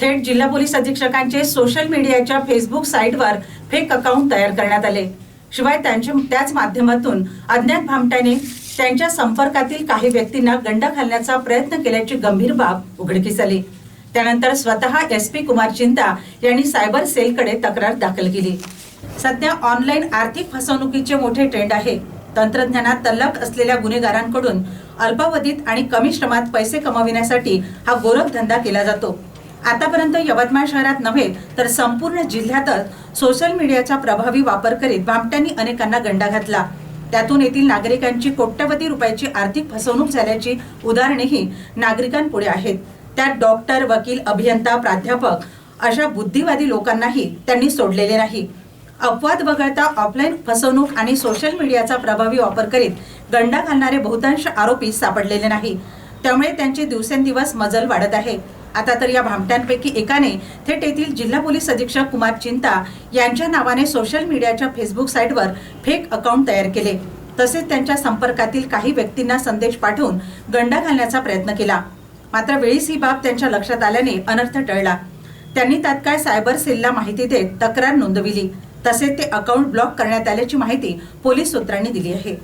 थेट जिल्हा पोलीस अधीक्षकांचे सोशल मीडियाच्या फेसबुक साईटवर फेक अकाउंट तयार करण्यात आले. शिवाय त्यांच्या त्याच माध्यमातून अज्ञात भामट्याने त्यांच्या संपर्कातील काही व्यक्तींना गंड घालण्याचा प्रयत्न केल्याची गंभीर बाब उघडकीस आली. त्यानंतर स्वतः एस पी कुमार चिंता यांनी सायबर सेलकडे तक्रार दाखल केली. सध्या ऑनलाईन आर्थिक फसवणुकीचे मोठे ट्रेंड आहे. तंत्रज्ञानात तल्लक असलेल्या गुन्हेगारांकडून अल्पावधीत आणि कमी श्रमात पैसे कमविण्यासाठी हा गोरखधंदा केला जातो. आतापर्यंत यवतमाळ शहरात नव्हे तर संपूर्ण जिल्ह्यातच सोशल मीडियाचा प्रभावी वापर करीत भामट्यांनी अनेकांना गंडा घातला. त्यातून येथील नागरिकांची कोट्यवधी रुपयाची आर्थिक फसवणूक झाल्याची उदाहरणेही नागरिकांपुढे आहेत. त्यात डॉक्टर वकील अभियंता प्राध्यापक अशा बुद्धिवादी लोकांनाही त्यांनी सोडलेले नाही. अपवाद वगळता ऑफलाईन फसवणूक आणि सोशल मीडियाचा प्रभावी वापर करीत गंडा घालणारे बहुतांश आरोपी सापडलेले नाही. त्यामुळे त्यांचे दिवसेंदिवस मजल वाढत आहे. आता तर या भामट्यांपैकी एकाने थेट येथील जिल्हा पोलीस अधीक्षक कुमार चिंता यांच्या नावाने सोशल मीडियाच्या फेसबुक साईटवर फेक अकाउंट तयार केले. तसेच त्यांच्या संपर्कातील काही व्यक्तींना संदेश पाठवून गंडा घालण्याचा प्रयत्न केला. मात्र वेळीस ही बाब त्यांच्या लक्षात आल्याने अनर्थ टळला. त्यांनी तात्काळ सायबर सेलला माहिती देत तक्रार नोंदविली. तसेच ते अकाउंट ब्लॉक करण्यात आल्याची माहिती पोलीस सूत्रांनी दिली आहे.